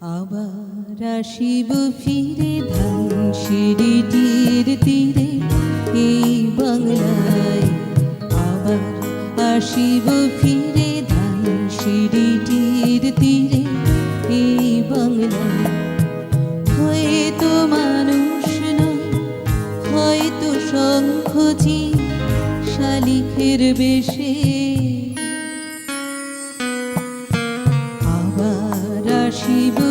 আবার আসিব ফিরে ধান সিঁড়িটির তীরে, এই বাংলায় আবার আসিব ফিরে ধান সিঁড়িটির তীরে, এই বাংলায়। হয়তো মানুষ নয়, হয়তো শঙ্খচি শালিখের বেশে। আবার আসিব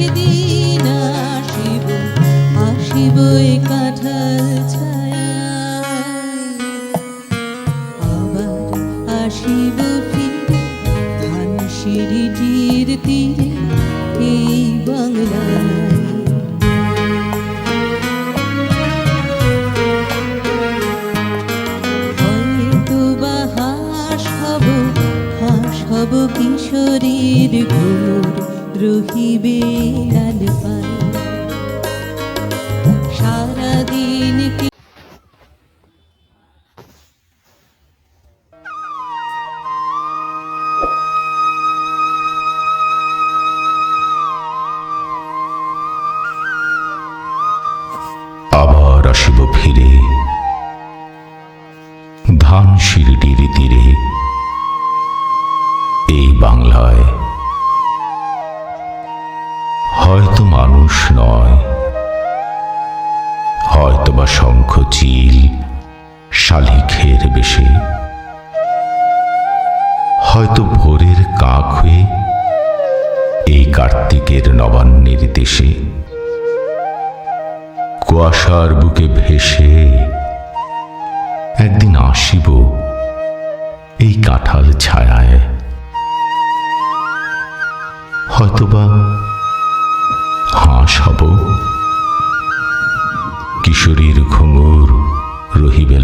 একদিন আসিব আসিব কাঁঠাল ছায়ায় আবার আসিব ফিরে, ধান সিঁড়িটির তীরে এই বাংলায়। কিশোরীর ঘোর। রহিবে আবার আসিব ফিরে। ধান সিঁড়িটির তীরে। এই বাংলায় হয়তো মানুষ নয়। হয়তো বা শঙ্খ চিল, শালিখের বেশে। হয়তো ভোরের কাক হয়ে এই কার্তিকের নবান্নের দেশে। কুয়াশার বুকে ভেসে একদিন আসিব এই কাঁঠাল ছায়ায়। হয়তোবা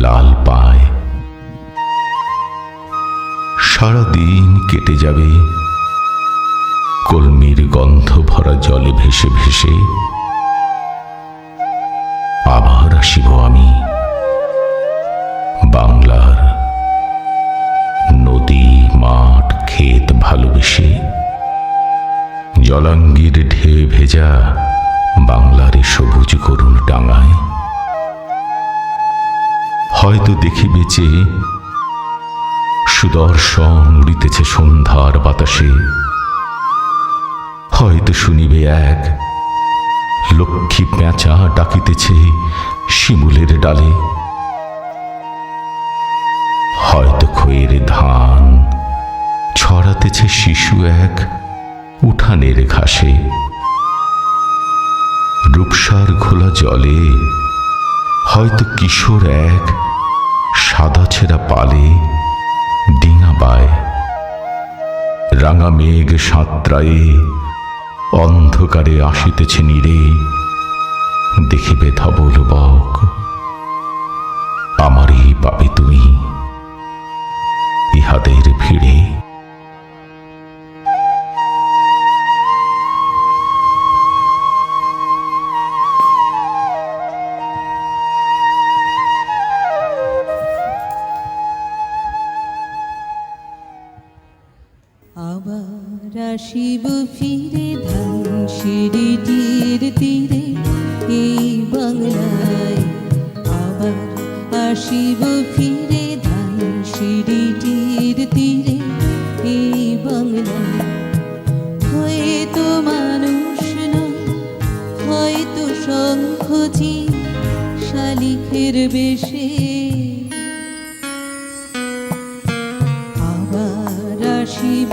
লাল পায়। সারাদিন কেটে যাবে। কলমির গন্ধ ভরা জলে ভেসে ভেসে। আবার আসিব আমি। বাংলার নদী, মাঠ, ক্ষেত ভালোবেসে। জলাঙ্গির ঢেউ ভেজা বাংলার সবুজ করুণ ডাঙায়। হয়তো দেখিবে যে সুদর্শন উড়িতেছে সন্ধ্যার বাতাসে। হয়তো শুনিবে এক লক্ষ্মী পেঁচা ডাকিতেছে শিমুলের ডালে। হয়তো খয়ের ধান ছড়াতেছে শিশু এক উঠানের ঘাসে। রূপসার ঘোলা জলে হয়তো কিশোর এক সাদা ছেঁড়া পালে ডিঙা বায়। রাঙা মেঘ সাঁতরায়ে অন্ধকারে আসিতেছে নিরে। দেখিবে ধবল বক। আমারই পাবে তুমি ইহাদের ভিড়ে। আসিব ফিরে ধান সিঁড়িটির তীরে। এই বাংলায় আবার আসিব ফিরে ধান সিঁড়িটির তীরে। এই বাংলায় হয়তো মানুষ নয় হয়তো শঙ্খচি শালিখের বেশে। আবার আসিব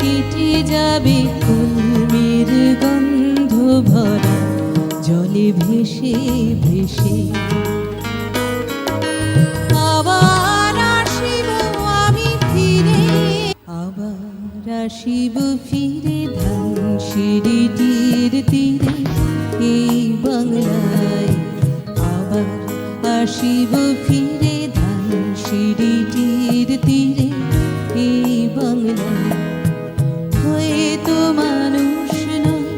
কেটে যাবে কুলমের গন্ধ ভরা, জলে ভেসে ভেসে। আবার আসিব আমি ফিরে, আবার আসিব ফিরে ধান তীরে, এই বাংলায় আবার আসিব মানুষ নয়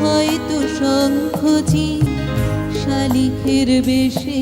হয়তো শঙ্খচি শালিখের বেশে।